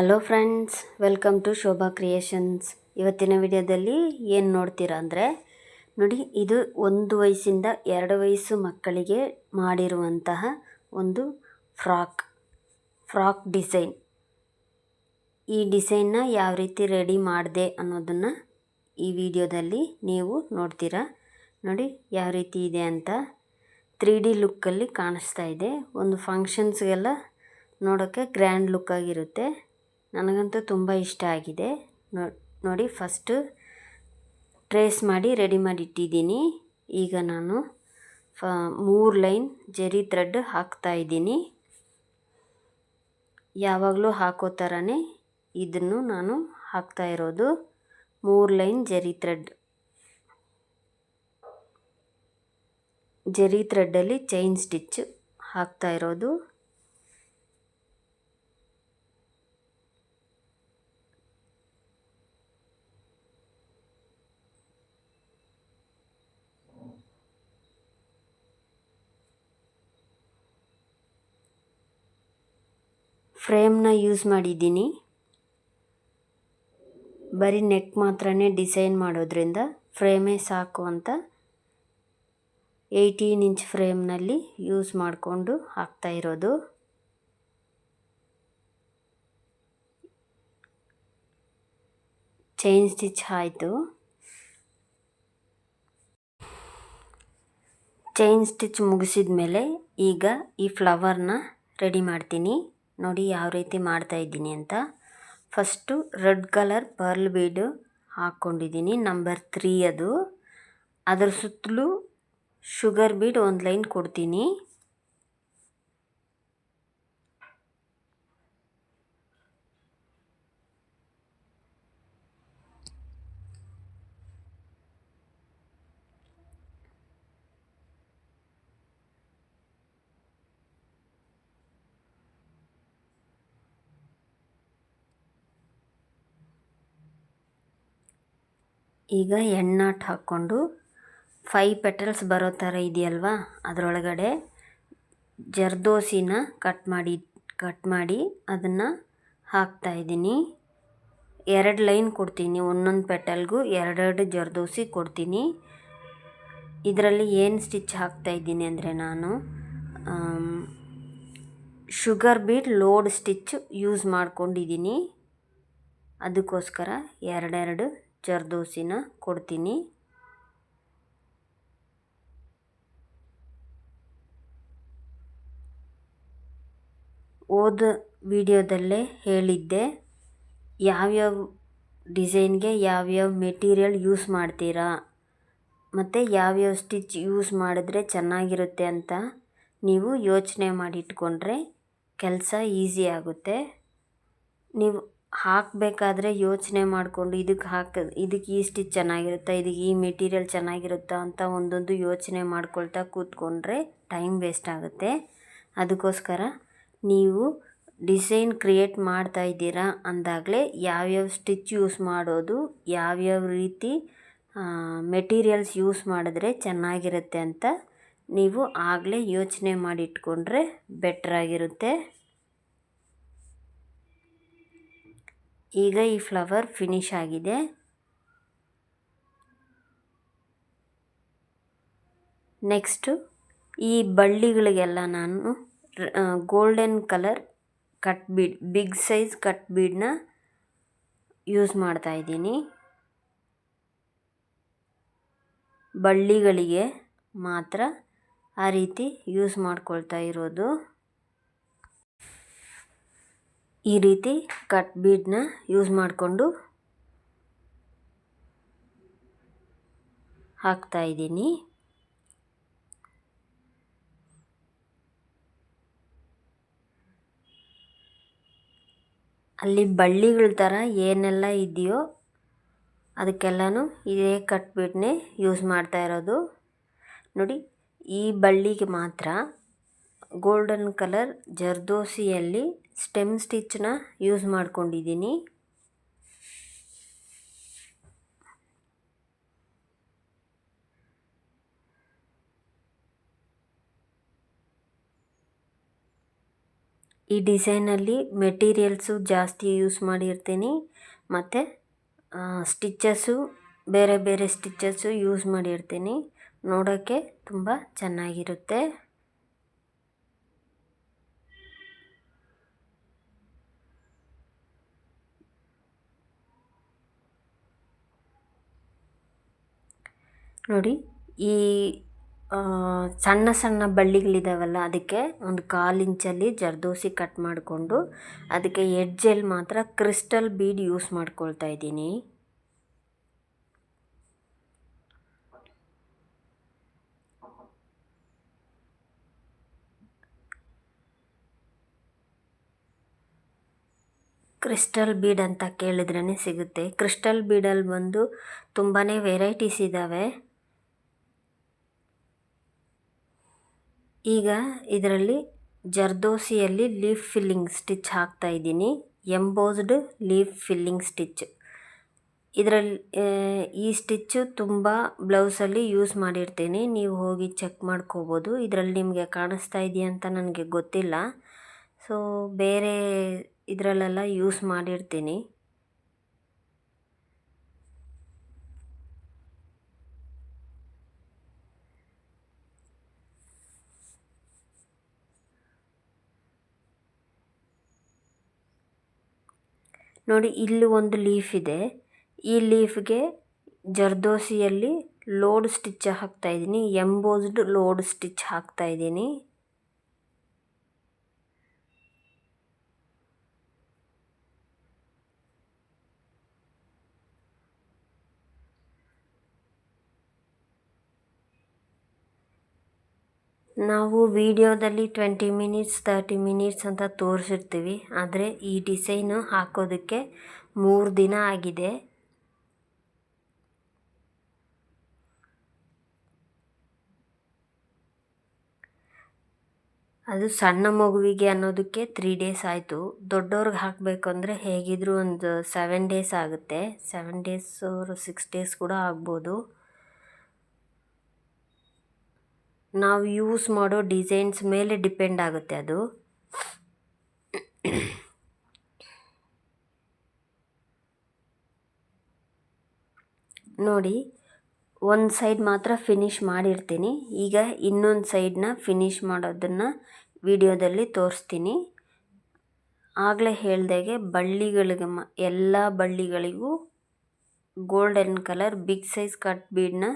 Hello friends welcome to Shobha Creations ಇವತ್ತಿನ ವಿಡಿಯೋದಲ್ಲಿ ಏನು ನೋಡ್ತೀರಾ ಅಂದರೆ, ನೋಡಿ, ಇದು ಒಂದು ವಯಸ್ಸಿಂದ ಎರಡು ವಯಸ್ಸು ಮಕ್ಕಳಿಗೆ ಮಾಡಿರುವಂತಹ ಒಂದು ಫ್ರಾಕ್ ಫ್ರಾಕ್ ಡಿಸೈನ್. ಈ ಡಿಸೈನ್ನ ಯಾವ ರೀತಿ ರೆಡಿ ಮಾಡಿದೆ ಅನ್ನೋದನ್ನು ಈ ವಿಡಿಯೋದಲ್ಲಿ ನೀವು ನೋಡ್ತೀರಾ. ನೋಡಿ, ಯಾವ ರೀತಿ ಇದೆ ಅಂತ ತ್ರೀ ಡಿ ಲುಕ್ಕಲ್ಲಿ ಕಾಣಿಸ್ತಾ ಇದೆ. ಒಂದು ಫಂಕ್ಷನ್ಸ್ಗೆಲ್ಲ ನೋಡೋಕ್ಕೆ ಗ್ರ್ಯಾಂಡ್ ಲುಕ್ ಆಗಿರುತ್ತೆ. ನನಗಂತೂ ತುಂಬ ಇಷ್ಟ ಆಗಿದೆ. ನೋಡಿ ಫಸ್ಟು ಟ್ರೇಸ್ ಮಾಡಿ ರೆಡಿ ಮಾಡಿ ಇಟ್ಟಿದ್ದೀನಿ. ಈಗ ನಾನು ಫ, ಮೂರು ಲೈನ್ ಜರಿ ಥ್ರೆಡ್ ಹಾಕ್ತಾ ಇದ್ದೀನಿ. ಯಾವಾಗಲೂ ಹಾಕೋ ಥರನೇ ಇದನ್ನು ನಾನು ಹಾಕ್ತಾ ಇರೋದು. ಮೂರು ಲೈನ್ ಜರಿ ಥ್ರೆಡ್. ಜರಿ ಥ್ರೆಡ್ಡಲ್ಲಿ ಚೈನ್ ಸ್ಟಿಚ್ ಹಾಕ್ತಾ ಇರೋದು. ಫ್ರೇಮ್ನ ಯೂಸ್ ಮಾಡಿದ್ದೀನಿ. ಬರೀ ನೆಕ್ ಮಾತ್ರ ಡಿಸೈನ್ ಮಾಡೋದ್ರಿಂದ ಫ್ರೇಮೇ ಸಾಕು ಅಂತ ಏಯ್ಟೀನ್ ಇಂಚ್ ಫ್ರೇಮ್ನಲ್ಲಿ ಯೂಸ್ ಮಾಡಿಕೊಂಡು ಹಾಕ್ತಾ ಇರೋದು. ಚೈನ್ ಸ್ಟಿಚ್ ಆಯಿತು. ಚೈನ್ ಸ್ಟಿಚ್ ಮುಗಿಸಿದ ಮೇಲೆ ಈಗ ಈ ಫ್ಲವರ್ನ ರೆಡಿ ಮಾಡ್ತೀನಿ. ನೋಡಿ ಯಾವ ರೀತಿ ಮಾಡ್ತಾ ಇದ್ದೀನಿ ಅಂತ. First red colour pearl bead ಹಾಕ್ಕೊಂಡಿದ್ದೀನಿ. ನಂಬರ್ ತ್ರೀ ಅದು. ಅದರ ಸುತ್ತಲೂ ಶುಗರ್ ಬೀಡ್ ಒಂದು ಲೈನ್ ಕೊಡ್ತೀನಿ. ಈಗ ಎಣ್ಣಾಟ್ ಹಾಕ್ಕೊಂಡು ಫೈ ಪೆಟಲ್ಸ್ ಬರೋ ಥರ ಇದೆಯಲ್ವಾ? ಅದರೊಳಗಡೆ ಜರ್ದೋಸಿನ ಕಟ್ ಮಾಡಿ ಕಟ್ ಮಾಡಿ ಅದನ್ನು ಹಾಕ್ತಾಯಿದ್ದೀನಿ ಎರಡು ಲೈನ್ ಕೊಡ್ತೀನಿ, ಒಂದೊಂದು ಪೆಟಲ್ಗೂ ಎರಡೆರಡು ಜರ್ದೋಸಿ ಕೊಡ್ತೀನಿ. ಇದರಲ್ಲಿ ಏನು ಸ್ಟಿಚ್ ಹಾಕ್ತಾಯಿದ್ದೀನಿ ಅಂದರೆ ನಾನು sugar bead load stitch use ಮಾಡ್ಕೊಂಡಿದ್ದೀನಿ. ಅದಕ್ಕೋಸ್ಕರ ಎರಡೆರಡು ಜರ್ದೋಸಿನ ಕೊಡ್ತೀನಿ. ಓದ ವಿಡಿಯೋದಲ್ಲೇ ಹೇಳಿದ್ದೆ, ಯಾವ್ಯಾವ ಡಿಸೈನ್ಗೆ ಯಾವ್ಯಾವ ಮೆಟೀರಿಯಲ್ ಯೂಸ್ ಮಾಡ್ತೀರಾ, ಮತ್ತು ಯಾವ್ಯಾವ ಸ್ಟಿಚ್ ಯೂಸ್ ಮಾಡಿದ್ರೆ ಚೆನ್ನಾಗಿರುತ್ತೆ ಅಂತ ನೀವು ಯೋಚನೆ ಮಾಡಿಟ್ಕೊಂಡ್ರೆ ಕೆಲಸ ಈಸಿ ಆಗುತ್ತೆ. ನೀವು ಹಾಕಬೇಕಾದ್ರೆ ಯೋಚನೆ ಮಾಡಿಕೊಂಡು ಇದಕ್ಕೆ ಹಾಕ ಇದಕ್ಕೆ ಈ ಸ್ಟಿಚ್ ಚೆನ್ನಾಗಿರುತ್ತಾ ಇದಕ್ಕೆ ಈ ಮೆಟೀರಿಯಲ್ ಚೆನ್ನಾಗಿರುತ್ತಾ ಅಂತ ಒಂದೊಂದು ಯೋಚನೆ ಮಾಡ್ಕೊಳ್ತಾ ಕೂತ್ಕೊಂಡ್ರೆ ಟೈಮ್ ವೇಸ್ಟ್ ಆಗುತ್ತೆ. ಅದಕ್ಕೋಸ್ಕರ ನೀವು ಡಿಸೈನ್ ಕ್ರಿಯೇಟ್ ಮಾಡ್ತಾ ಇದ್ದೀರಾ ಅಂದಾಗಲೇ ಯಾವ್ಯಾವ ಸ್ಟಿಚ್ ಯೂಸ್ ಮಾಡೋದು, ಯಾವ್ಯಾವ ರೀತಿ ಮೆಟೀರಿಯಲ್ಸ್ ಯೂಸ್ ಮಾಡಿದ್ರೆ ಚೆನ್ನಾಗಿರುತ್ತೆ ಅಂತ ನೀವು ಆಗಲೇ ಯೋಚನೆ ಮಾಡಿಟ್ಕೊಂಡ್ರೆ ಬೆಟ್ರಾಗಿರುತ್ತೆ. ಈಗ ಈ ಫ್ಲವರ್ ಫಿನಿಶ್ ಆಗಿದೆ. ನೆಕ್ಸ್ಟು ಈ ಬಳ್ಳಿಗಳಿಗೆಲ್ಲ ನಾನು golden colour cut bead big size cut ಬೀಡನ್ನ ಯೂಸ್ ಮಾಡ್ತಾ ಇದ್ದೀನಿ. ಬಳ್ಳಿಗಳಿಗೆ ಮಾತ್ರ ಆ ರೀತಿ ಯೂಸ್ ಮಾಡ್ಕೊಳ್ತಾ ಇರೋದು. ಈ ರೀತಿ ಕಟ್ ಬೀಡನ್ನ ಯೂಸ್ ಮಾಡಿಕೊಂಡು ಹಾಕ್ತಾ ಇದ್ದೀನಿ. ಅಲ್ಲಿ ಬಳ್ಳಿಗಳ ಥರ ಏನೆಲ್ಲ ಇದೆಯೋ ಅದಕ್ಕೆಲ್ಲನೂ ಇದೇ ಕಟ್ ಕಟ್ಬಿಟ್ಟನೆ ಯೂಸ್ ಮಾಡ್ತಾ ಇರೋದು. ನೋಡಿ, ಈ ಬಳ್ಳಿಗೆ ಮಾತ್ರ ಗೋಲ್ಡನ್ ಕಲರ್ ಜರ್ದೋಸಿಯಲ್ಲಿ ಸ್ಟೆಮ್ ಸ್ಟಿಚ್ನ ಯೂಸ್ ಮಾಡ್ಕೊಂಡಿದ್ದೀನಿ. ಈ ಡಿಸೈನಲ್ಲಿ ಮೆಟೀರಿಯಲ್ಸು ಜಾಸ್ತಿ ಯೂಸ್ ಮಾಡಿರ್ತೀನಿ. ಮತ್ತು ಸ್ಟಿಚ್ಚಸ್ಸು, ಬೇರೆ ಬೇರೆ ಸ್ಟಿಚ್ಚಸ್ಸು ಯೂಸ್ ಮಾಡಿರ್ತೀನಿ. ನೋಡೋಕ್ಕೆ ತುಂಬ ಚೆನ್ನಾಗಿರುತ್ತೆ. ನೋಡಿ, ಈ ಸಣ್ಣ ಸಣ್ಣ ಬಳ್ಳಿಗಳಿದಾವಲ್ಲ, ಅದಕ್ಕೆ ಒಂದು ಕಾಲು ಇಂಚಲ್ಲಿ ಜರ್ದೋಸಿ ಕಟ್ ಮಾಡಿಕೊಂಡು, ಅದಕ್ಕೆ ಎಡ್ಜಲ್ಲಿ ಮಾತ್ರ ಕ್ರಿಸ್ಟಲ್ ಬೀಡ್ ಯೂಸ್ ಮಾಡ್ಕೊಳ್ತಾ ಇದ್ದೀನಿ. ಕ್ರಿಸ್ಟಲ್ ಬೀಡ್ ಅಂತ ಕೇಳಿದ್ರೇ ಸಿಗುತ್ತೆ. ಕ್ರಿಸ್ಟಲ್ ಬೀಡಲ್ಲಿ ಬಂದು ತುಂಬಾ ವೆರೈಟೀಸ್ ಇದ್ದಾವೆ ಈಗ ಇದರಲ್ಲಿ ಜರ್ದೋಸಿಯಲ್ಲಿ ಲೀಫ್ ಫಿಲ್ಲಿಂಗ್ ಸ್ಟಿಚ್ ಹಾಕ್ತಾ ಇದ್ದೀನಿ. Embossed leaf filling stitch. ಇದರಲ್ಲಿ ಈ ಸ್ಟಿಚ್ಚು ತುಂಬ ಬ್ಲೌಸಲ್ಲಿ ಯೂಸ್ ಮಾಡಿರ್ತೀನಿ. ನೀವು ಹೋಗಿ ಚೆಕ್ ಮಾಡ್ಕೋಬೋದು. ಇದರಲ್ಲಿ ನಿಮಗೆ ಕಾಣಿಸ್ತಾ ಇದೆಯಾ ಅಂತ ನನಗೆ ಗೊತ್ತಿಲ್ಲ. ಸೊ, ಬೇರೆ ಇದರಲ್ಲೆಲ್ಲ ಯೂಸ್ ಮಾಡಿರ್ತೀನಿ. ನೋಡಿ ಇಲ್ಲಿ ಒಂದು ಲೀಫ್ ಇದೆ. ಈ ಲೀಫ್ಗೆ ಜರ್ದೋಸಿಯಲ್ಲಿ ಲೋಡ್ ಸ್ಟಿಚ್ ಹಾಕ್ತಾ ಇದ್ದೀನಿ. ಎಂಬೋಸ್ಡ್ ಲೋಡ್ ಸ್ಟಿಚ್ ಹಾಕ್ತಾ ಇದ್ದೀನಿ. ನಾವು ವಿಡಿಯೋದಲ್ಲಿ ಟ್ವೆಂಟಿ ಮಿನಿಟ್ಸ್, ತರ್ಟಿ ಮಿನಿಟ್ಸ್ ಅಂತ ತೋರಿಸಿರ್ತೀವಿ. ಆದರೆ ಈ ಡಿಸೈನು ಹಾಕೋದಕ್ಕೆ ಮೂರು ದಿನ ಆಗಿದೆ. ಅದು ಸಣ್ಣ ಮಗುವಿಗೆ ಅನ್ನೋದಕ್ಕೆ ತ್ರೀ ಡೇಸ್ ಆಯಿತು. ದೊಡ್ಡವ್ರಿಗೆ ಹಾಕಬೇಕು ಅಂದರೆ ಹೇಗಿದ್ದರೂ ಒಂದು ಸೆವೆನ್ ಡೇಸ್ ಆಗುತ್ತೆ. ಸೆವೆನ್ ಡೇಸ್ ಅವರು ಸಿಕ್ಸ್ ಡೇಸ್ ಕೂಡ ಆಗ್ಬೋದು. ನಾವು ಯೂಸ್ ಮಾಡೋ ಡಿಸೈನ್ಸ್ ಮೇಲೆ ಡಿಪೆಂಡ್ ಆಗುತ್ತೆ ಅದು. ನೋಡಿ, ಒಂದು ಸೈಡ್ ಮಾತ್ರ ಫಿನಿಶ್ ಮಾಡಿರ್ತೀನಿ. ಈಗ ಇನ್ನೊಂದು ಸೈಡನ್ನ ಫಿನಿಶ್ ಮಾಡೋದನ್ನು ವಿಡಿಯೋದಲ್ಲಿ ತೋರಿಸ್ತೀನಿ. ಆಗಲೇ ಹೇಳ್ದಾಗೆ ಬಳ್ಳಿಗಳಿಗೆ ಮ, ಎಲ್ಲ ಬಳ್ಳಿಗಳಿಗೂ golden colour big size cut ಬೀಡನ್ನ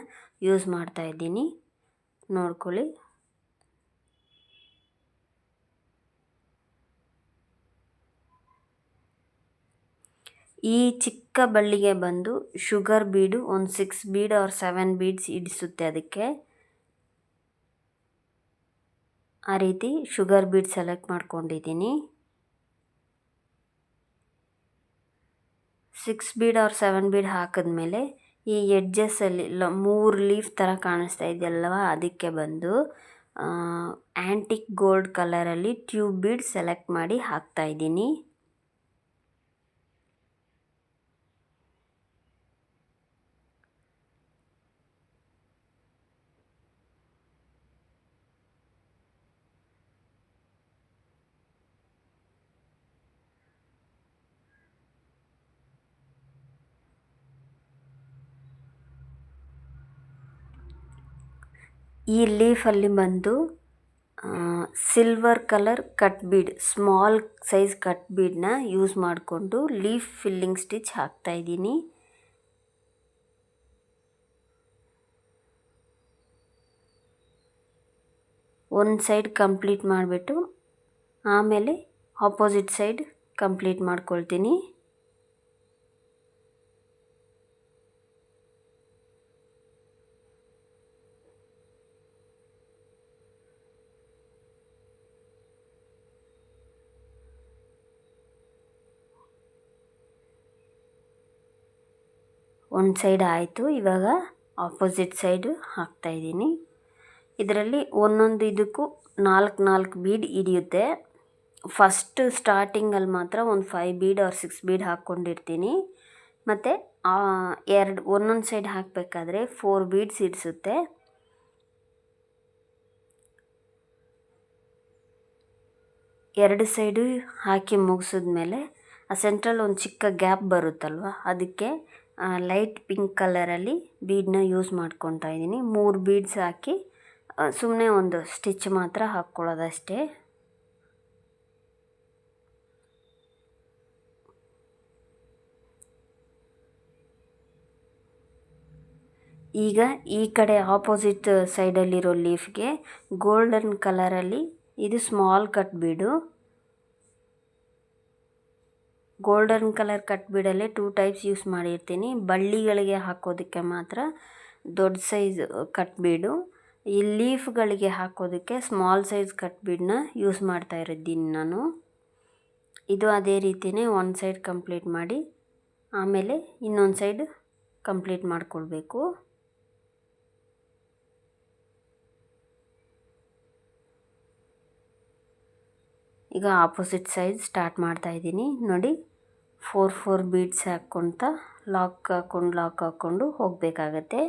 ಯೂಸ್ ಮಾಡ್ತಾಯಿದ್ದೀನಿ ನೋಡ್ಕೊಳ್ಳಿ. ಈ ಚಿಕ್ಕ ಬಳ್ಳಿಗೆ ಬಂದು ಶುಗರ್ ಬೀಡು ಒಂದು six bead or seven beads ಇಡಿಸುತ್ತೆ ಅದಕ್ಕೆ. ಆ ರೀತಿ ಶುಗರ್ ಬೀಡ್ ಸೆಲೆಕ್ಟ್ ಮಾಡ್ಕೊಂಡಿದ್ದೀನಿ. Six bead or seven bead ಹಾಕಿದ್ಮೇಲೆ ಈ ಎಡ್ಜಸ್ಸಲ್ಲಿ ಲ, ಮೂರು ಲೀಫ್ ತರ ಕಾಣಿಸ್ತಾ ಇದೆಯಲ್ವಾ ಅದಕ್ಕೆ ಬಂದು ಆಂಟಿಕ್ ಗೋಲ್ಡ್ ಕಲರಲ್ಲಿ ಟ್ಯೂಬ್ ಬೀಡ್ ಸೆಲೆಕ್ಟ್ ಮಾಡಿ ಹಾಕ್ತಾ ಇದ್ದೀನಿ. ಈ ಲೀಫಲ್ಲಿ ಬಂದು silver colour cut bead small size cut ಬೀಡನ್ನ ಯೂಸ್ ಮಾಡಿಕೊಂಡು ಲೀಫ್ ಫಿಲ್ಲಿಂಗ್ ಸ್ಟಿಚ್ ಹಾಕ್ತಾ ಇದ್ದೀನಿ. ಒಂದು ಸೈಡ್ ಕಂಪ್ಲೀಟ್ ಮಾಡಿಬಿಟ್ಟು, ಆಮೇಲೆ ಆಪೋಸಿಟ್ ಸೈಡ್ ಕಂಪ್ಲೀಟ್ ಮಾಡ್ಕೊಳ್ತೀನಿ. ಒಂದು ಸೈಡ್ ಆಯಿತು, ಇವಾಗ ಆಪೋಸಿಟ್ ಸೈಡು ಹಾಕ್ತಾಯಿದ್ದೀನಿ ಇದರಲ್ಲಿ ಒಂದೊಂದು ಇದಕ್ಕೂ ನಾಲ್ಕು ನಾಲ್ಕು ಬೀಡ್ ಹಿಡಿಯುತ್ತೆ. ಫಸ್ಟ್ ಸ್ಟಾರ್ಟಿಂಗಲ್ಲಿ ಮಾತ್ರ ಒಂದು five bead or six bead ಹಾಕ್ಕೊಂಡಿರ್ತೀನಿ. ಮತ್ತು ಎರಡು, ಒಂದೊಂದು ಸೈಡ್ ಹಾಕಬೇಕಾದ್ರೆ ಫೋರ್ ಬೀಡ್ಸ್ ಇಡಿಸುತ್ತೆ ಎರಡು ಸೈಡು ಹಾಕಿ ಮುಗಿಸಿದ್ಮೇಲೆ ಆ ಸೆಂಟ್ರಲ್ಲಿ ಒಂದು ಚಿಕ್ಕ ಗ್ಯಾಪ್ ಬರುತ್ತಲ್ವ, ಅದಕ್ಕೆ ಲೈಟ್ ಪಿಂಕ್ ಕಲರಲ್ಲಿ ಬೀಡನ್ನ ಯೂಸ್ ಮಾಡ್ಕೊತಾ ಇದ್ದೀನಿ. ಮೂರು ಬೀಡ್ಸ್ ಹಾಕಿ ಸುಮ್ಮನೆ ಒಂದು ಸ್ಟಿಚ್ ಮಾತ್ರ ಹಾಕ್ಕೊಳ್ಳೋದಷ್ಟೇ. ಈಗ ಈ ಕಡೆ ಆಪೋಸಿಟ್ ಸೈಡಲ್ಲಿರೋ ಲೀಫ್ಗೆ ಗೋಲ್ಡನ್ ಕಲರಲ್ಲಿ ಇದು small cut bead golden colour cut ಬೀಡಲ್ಲೇ two types use ಮಾಡಿರ್ತೀನಿ. ಬಳ್ಳಿಗಳಿಗೆ ಹಾಕೋದಕ್ಕೆ ಮಾತ್ರ ದೊಡ್ಡ ಸೈಜ್ ಕಟ್ ಬೀಡು ಈ ಲೀಫ್ಗಳಿಗೆ ಹಾಕೋದಕ್ಕೆ ಸ್ಮಾಲ್ ಸೈಜ್ ಕಟ್ ಬೀಡನ್ನ ಯೂಸ್ ಮಾಡ್ತಾ ಇರಿದ್ದೀನಿ ನಾನು. ಇದು ಅದೇ ರೀತಿಯೇ ಒಂದು ಸೈಡ್ ಕಂಪ್ಲೀಟ್ ಮಾಡಿ, ಆಮೇಲೆ ಇನ್ನೊಂದು ಸೈಡ್ ಕಂಪ್ಲೀಟ್ ಮಾಡಿಕೊಳ್ಬೇಕು. ಈಗ ಆಪೋಸಿಟ್ ಸೈಡ್ ಸ್ಟಾರ್ಟ್ ಮಾಡ್ತಾ ಇದ್ದೀನಿ. ನೋಡಿ ಫೋರ್ ಫೋರ್ ಬೀಡ್ಸ್ ಹಾಕ್ಕೊತ ಲಾಕ್ ಹಾಕ್ಕೊಂಡು ಲಾಕ್ ಹಾಕ್ಕೊಂಡು ಹೋಗಬೇಕಾಗತ್ತೆ.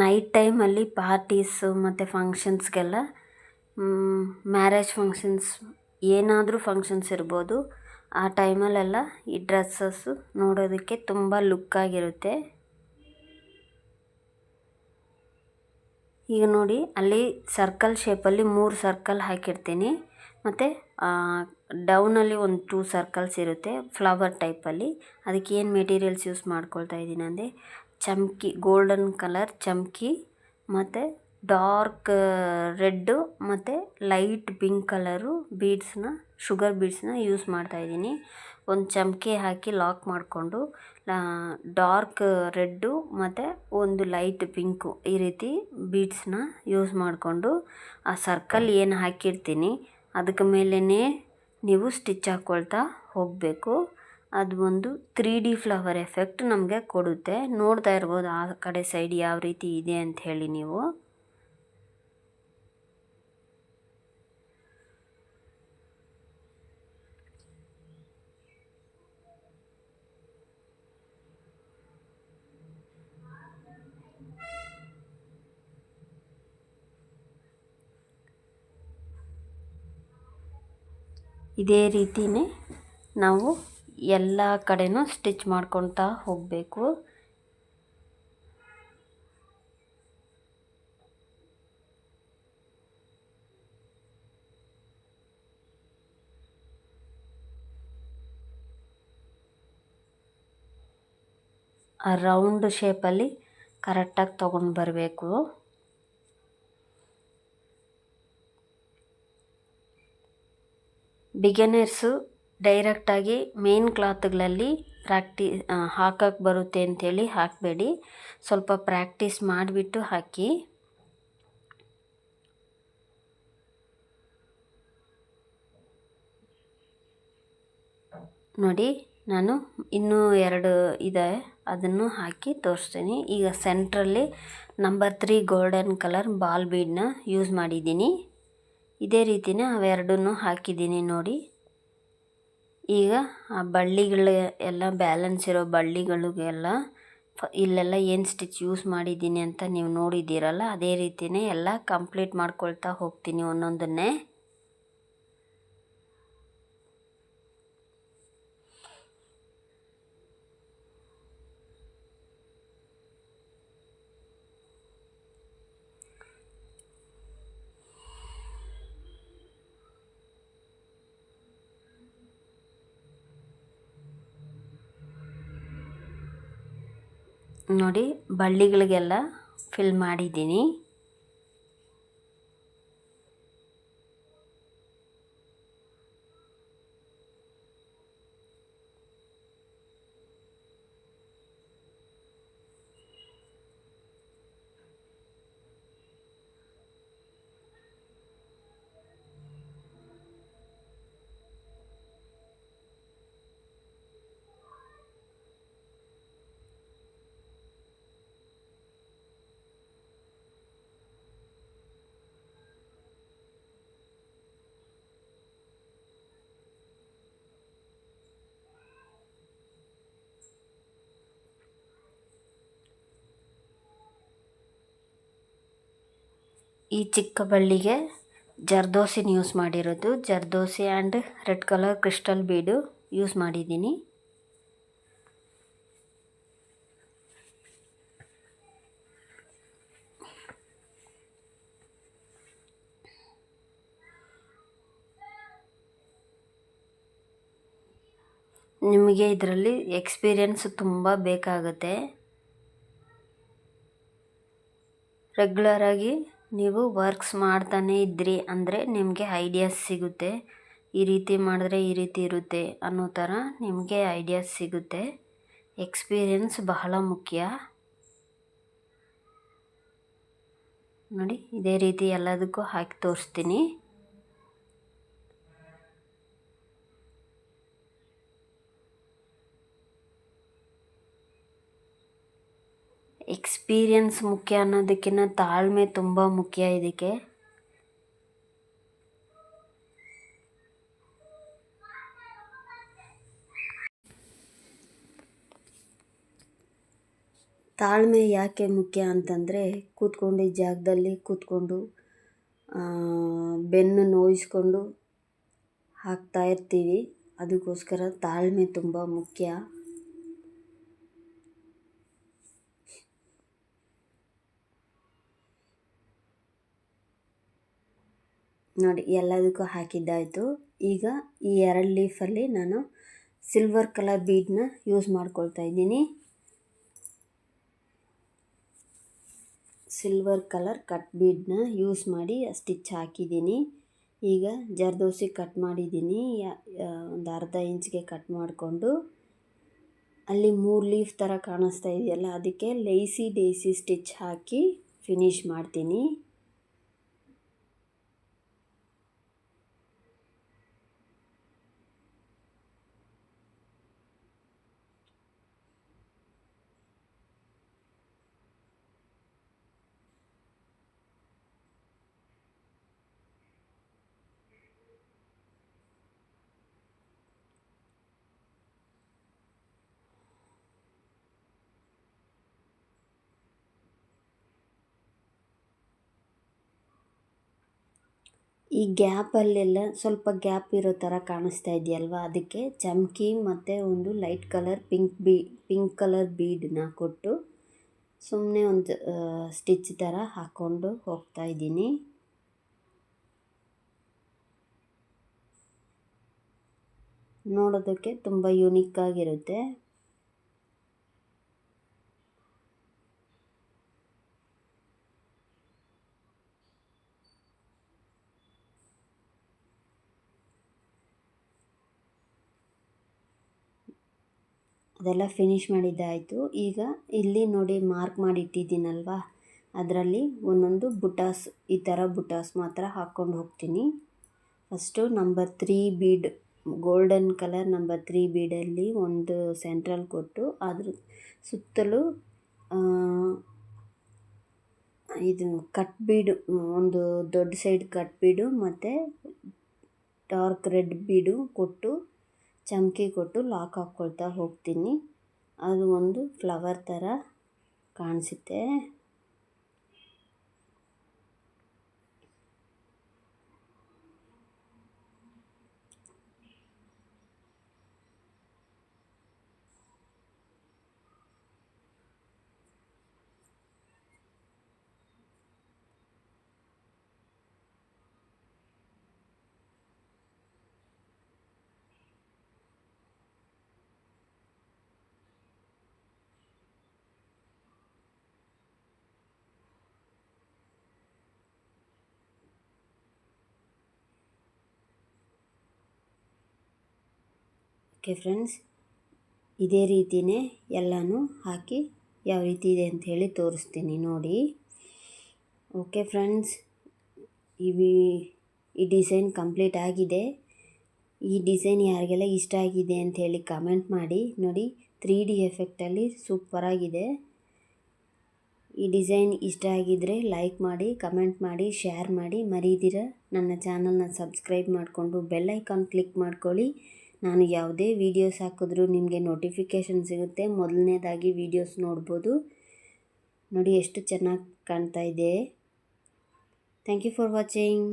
ನೈಟ್ ಟೈಮಲ್ಲಿ ಪಾರ್ಟೀಸು ಮತ್ತು ಫಂಕ್ಷನ್ಸ್ಗೆಲ್ಲ ಮ್ಯಾರೇಜ್ ಫಂಕ್ಷನ್ಸ್ ಏನಾದರೂ ಫಂಕ್ಷನ್ಸ್ ಇರ್ಬೋದು. ಆ ಟೈಮಲ್ಲೆಲ್ಲ ಈ ಡ್ರೆಸ್ಸಸ್ಸು ನೋಡೋದಕ್ಕೆ ತುಂಬ ಲುಕ್ಕಾಗಿರುತ್ತೆ ಈಗ ನೋಡಿ, ಅಲ್ಲಿ ಸರ್ಕಲ್ ಶೇಪಲ್ಲಿ ಮೂರು ಸರ್ಕಲ್ ಹಾಕಿರ್ತೀನಿ. ಮತ್ತು ಡೌನಲ್ಲಿ ಒಂದು ಟೂ ಸರ್ಕಲ್ಸ್ ಇರುತ್ತೆ ಫ್ಲವರ್ ಟೈಪಲ್ಲಿ ಅದಕ್ಕೆ ಏನು ಮೆಟೀರಿಯಲ್ಸ್ ಯೂಸ್ ಮಾಡ್ಕೊಳ್ತಾ ಇದ್ದೀನಿ ಅಂದರೆ ಚಮ್ಕಿ, ಗೋಲ್ಡನ್ ಕಲರ್ ಚಮ್ಕಿ, ಮತ್ತು ಡಾರ್ಕ್ ರೆಡ್ಡು ಮತ್ತು ಲೈಟ್ ಪಿಂಕ್ ಕಲರು ಬೀಡ್ಸ್ನ, ಶುಗರ್ ಬೀಡ್ಸ್ನ ಯೂಸ್ ಮಾಡ್ತಾಯಿದ್ದೀನಿ ಒಂದು ಚಮಕಿ ಹಾಕಿ ಲಾಕ್ ಮಾಡಿಕೊಂಡು ಡಾರ್ಕ್ ರೆಡ್ಡು ಮತ್ತು ಒಂದು ಲೈಟ್ ಪಿಂಕು ಈ ರೀತಿ ಬೀಡ್ಸ್ನ ಯೂಸ್ ಮಾಡಿಕೊಂಡು, ಆ ಸರ್ಕಲ್ ಏನು ಹಾಕಿರ್ತೀನಿ, ಅದಕ್ಕೆ ಮೇಲೇ ನೀವು ಸ್ಟಿಚ್ ಹಾಕ್ಕೊಳ್ತಾ ಹೋಗಬೇಕು. ಅದು ಒಂದು ತ್ರೀ ಡಿ ಫ್ಲವರ್ ಎಫೆಕ್ಟ್ ನಮಗೆ ಕೊಡುತ್ತೆ. ನೋಡ್ತಾ ಇರ್ಬೋದು ಆ ಕಡೆ ಸೈಡ್ ಯಾವ ರೀತಿ ಇದೆ ಅಂತ ಹೇಳಿ ನೀವು. ಇದೇ ರೀತಿಯೇ ನಾವು ಎಲ್ಲ ಕಡೆನೂ ಸ್ಟಿಚ್ ಮಾಡ್ಕೊತಾ ಹೋಗಬೇಕು. ಆ ರೌಂಡ್ ಶೇಪಲ್ಲಿ ಕರೆಕ್ಟಾಗಿ ತೊಗೊಂಡು ಬರಬೇಕು. ಬಿಗಿನರ್ಸು ಡೈರೆಕ್ಟಾಗಿ ಮೇನ್ ಕ್ಲಾತ್ಗಳಲ್ಲಿ ಪ್ರಾಕ್ಟಿ ಹಾಕಕ್ಕೆ ಬರುತ್ತೆ ಅಂಥೇಳಿ ಹಾಕಬೇಡಿ. ಸ್ವಲ್ಪ ಪ್ರಾಕ್ಟೀಸ್ ಮಾಡಿಬಿಟ್ಟು ಹಾಕಿ. ನೋಡಿ, ನಾನು ಇನ್ನೂ ಎರಡು ಇದೆ. ಅದನ್ನು ಹಾಕಿ ತೋರಿಸ್ತೀನಿ. ಈಗ ಸೆಂಟ್ರಲ್ಲಿ number three golden colour ball ಬೀಡನ್ನ ಯೂಸ್ ಮಾಡಿದ್ದೀನಿ. ಇದೇ ರೀತಿಯೇ ಅವೆರಡನ್ನೂ ಹಾಕಿದ್ದೀನಿ ನೋಡಿ. ಈಗ ಆ ಬಳ್ಳಿಗಳು ಎಲ್ಲ ಬ್ಯಾಲೆನ್ಸ್ ಇರೋ ಬಳ್ಳಿಗಳಿಗೆಲ್ಲ ಫ ಇಲ್ಲೆಲ್ಲ ಏನು ಸ್ಟಿಚ್ ಯೂಸ್ ಮಾಡಿದ್ದೀನಿ ಅಂತ ನೀವು ನೋಡಿದ್ದೀರಲ್ಲ, ಅದೇ ರೀತಿಯೇ ಎಲ್ಲ ಕಂಪ್ಲೀಟ್ ಮಾಡ್ಕೊಳ್ತಾ ಹೋಗ್ತೀನಿ ಒಂದೊಂದನ್ನೇ. ನೋಡಿ ಬಳ್ಳಿಗಳಿಗೆಲ್ಲ ಫಿಲ್ ಮಾಡಿದ್ದೀನಿ. ಈ ಚಿಕ್ಕ ಬಳ್ಳಿಗೆ ಜರ್ದೋಸಿನ ಯೂಸ್ ಮಾಡಿರೋದು. Zardozi and red colour crystal bead use ಮಾಡಿದ್ದೀನಿ. ನಿಮಗೆ ಇದರಲ್ಲಿ ಎಕ್ಸ್ಪೀರಿಯನ್ಸ್ ತುಂಬ ಬೇಕಾಗುತ್ತೆ. ರೆಗ್ಯುಲರಾಗಿ ನೀವು ವರ್ಕ್ಸ್ ಮಾಡ್ತಾನೇ ಇದ್ದಿರಿ ಅಂದರೆ ನಿಮಗೆ ಐಡಿಯಾಸ್ ಸಿಗುತ್ತೆ. ಈ ರೀತಿ ಮಾಡಿದ್ರೆ ಈ ರೀತಿ ಇರುತ್ತೆ ಅನ್ನೋ ಥರ ನಿಮಗೆ ಐಡಿಯಾಸ್ ಸಿಗುತ್ತೆ. ಎಕ್ಸ್ಪೀರಿಯನ್ಸ್ ಬಹಳ ಮುಖ್ಯ. ನೋಡಿ, ಇದೇ ರೀತಿ ಎಲ್ಲದಕ್ಕೂ ಹಾಕಿ ತೋರಿಸ್ತೀನಿ. ಎಕ್ಸ್ಪೀರಿಯನ್ಸ್ ಮುಖ್ಯ ಅನ್ನೋದಕ್ಕಿಂತ ತಾಳ್ಮೆ ತುಂಬ ಮುಖ್ಯ ಇದಕ್ಕೆ. ತಾಳ್ಮೆ ಯಾಕೆ ಮುಖ್ಯ ಅಂತಂದರೆ ಕೂತ್ಕೊಂಡು ಜಾಗದಲ್ಲಿ ಕೂತ್ಕೊಂಡು ಬೆನ್ನು ನೋಯಿಸ್ಕೊಂಡು ಹಾಕ್ತಾ ಇರ್ತೀವಿ. ಅದಕ್ಕೋಸ್ಕರ ತಾಳ್ಮೆ ತುಂಬ ಮುಖ್ಯ. ನೋಡಿ, ಎಲ್ಲದಕ್ಕೂ ಹಾಕಿದ್ದಾಯಿತು. ಈಗ ಈ ಎರಡು ಲೀಫಲ್ಲಿ ನಾನು ಸಿಲ್ವರ್ ಕಲರ್ ಬೀಡ್ನ ಯೂಸ್ ಮಾಡ್ಕೊಳ್ತಾ ಇದ್ದೀನಿ. ಸಿಲ್ವರ್ ಕಲರ್ ಕಟ್ ಬೀಡನ್ನ ಯೂಸ್ ಮಾಡಿ ಸ್ಟಿಚ್ ಹಾಕಿದ್ದೀನಿ. ಈಗ ಜರ್ದೋಸಿ ಕಟ್ ಮಾಡಿದ್ದೀನಿ. ಒಂದು ಅರ್ಧ ಇಂಚ್ಗೆ ಕಟ್ ಮಾಡಿಕೊಂಡು. ಅಲ್ಲಿ ಮೂರು ಲೀಫ್ ಥರ ಕಾಣಿಸ್ತಾ ಇದೆಯಲ್ಲ, ಅದಕ್ಕೆ ಲೇಸಿ ಡೇಸಿ ಸ್ಟಿಚ್ ಹಾಕಿ ಫಿನಿಶ್ ಮಾಡ್ತೀನಿ. ಈ ಗ್ಯಾಪಲ್ಲೆಲ್ಲ ಸ್ವಲ್ಪ ಗ್ಯಾಪ್ ಇರೋ ಥರ ಕಾಣಿಸ್ತಾ ಇದೆಯಲ್ವಾ? ಅದಕ್ಕೆ ಚಮಕಿ ಮತ್ತು ಒಂದು ಲೈಟ್ ಕಲರ್ ಪಿಂಕ್ ಬೀ, ಪಿಂಕ್ ಕಲರ್ ಬೀಡನ್ನ ಕೊಟ್ಟು ಸುಮ್ಮನೆ ಒಂದು ಸ್ಟಿಚ್ ಥರ ಹಾಕ್ಕೊಂಡು ಹೋಗ್ತಾ ಇದ್ದೀನಿ. ನೋಡೋದಕ್ಕೆ ತುಂಬ ಯೂನಿಕ್ ಆಗಿರುತ್ತೆ. ಅದೆಲ್ಲ ಫಿನಿಶ್ ಮಾಡಿದ್ದಾಯಿತು. ಈಗ ಇಲ್ಲಿ ನೋಡಿ ಮಾರ್ಕ್ ಮಾಡಿ ಇಟ್ಟಿದ್ದೀನಲ್ವ ಅದರಲ್ಲಿ ಒಂದೊಂದು ಬುಟಾಸ್, ಈ ಥರ ಬುಟಾಸ್ ಮಾತ್ರ ಹಾಕ್ಕೊಂಡು ಹೋಗ್ತೀನಿ. First number three bead golden colour number three ಬೀಡಲ್ಲಿ ಒಂದು ಸೆಂಟ್ರಲ್ ಕೊಟ್ಟು ಅದ್ರ ಸುತ್ತಲೂ ಇದು ಕಟ್ ಬೀಡು ಒಂದು ದೊಡ್ಡ ಸೈಡ್ ಕಟ್ ಬೀಡು ಮತ್ತು ಡಾರ್ಕ್ ರೆಡ್ ಬೀಡು ಕೊಟ್ಟು ಚಮಕಿ ಕೊಟ್ಟು ಲಾಕ್ ಹಾಕ್ಕೊಳ್ತಾ ಹೋಗ್ತೀನಿ. ಅದು ಒಂದು ಫ್ಲವರ್ ಥರ ಕಾಣಿಸುತ್ತೆ. ಓಕೆ ಫ್ರೆಂಡ್ಸ್, ಇದೇ ರೀತಿಯೇ ಎಲ್ಲನೂ ಹಾಕಿ ಯಾವ ರೀತಿ ಇದೆ ಅಂಥೇಳಿ ತೋರಿಸ್ತೀನಿ ನೋಡಿ. ಓಕೆ ಫ್ರೆಂಡ್ಸ್ ಇವಿ ಈ ಡಿಸೈನ್ ಕಂಪ್ಲೀಟ್ ಆಗಿದೆ. ಈ ಡಿಸೈನ್ ಯಾರಿಗೆಲ್ಲ ಇಷ್ಟ ಆಗಿದೆ ಅಂಥೇಳಿ ಕಮೆಂಟ್ ಮಾಡಿ. ನೋಡಿ ತ್ರೀ ಡಿ ಎಫೆಕ್ಟಲ್ಲಿ ಸೂಪರಾಗಿದೆ ಈ ಡಿಸೈನ್ ಇಷ್ಟ ಆಗಿದ್ದರೆ ಲೈಕ್ ಮಾಡಿ, ಕಮೆಂಟ್ ಮಾಡಿ, ಶೇರ್ ಮಾಡಿ. ಮರೀದಿರ ನನ್ನ ಚಾನಲ್ನ ಸಬ್ಸ್ಕ್ರೈಬ್ ಮಾಡಿಕೊಂಡು ಬೆಲ್ಲೈಕಾನ್ ಕ್ಲಿಕ್ ಮಾಡ್ಕೊಳ್ಳಿ. ನಾನು ಯಾವುದೇ ವೀಡಿಯೋಸ್ ಹಾಕಿದ್ರೂ ನಿಮಗೆ ನೋಟಿಫಿಕೇಷನ್ ಸಿಗುತ್ತೆ. ಮೊದಲನೇದಾಗಿ ವೀಡಿಯೋಸ್ ನೋಡ್ಬೋದು. ನೋಡಿ ಎಷ್ಟು ಚೆನ್ನಾಗಿ ಕಾಣ್ತಾ ಇದೆ. Thank you for watching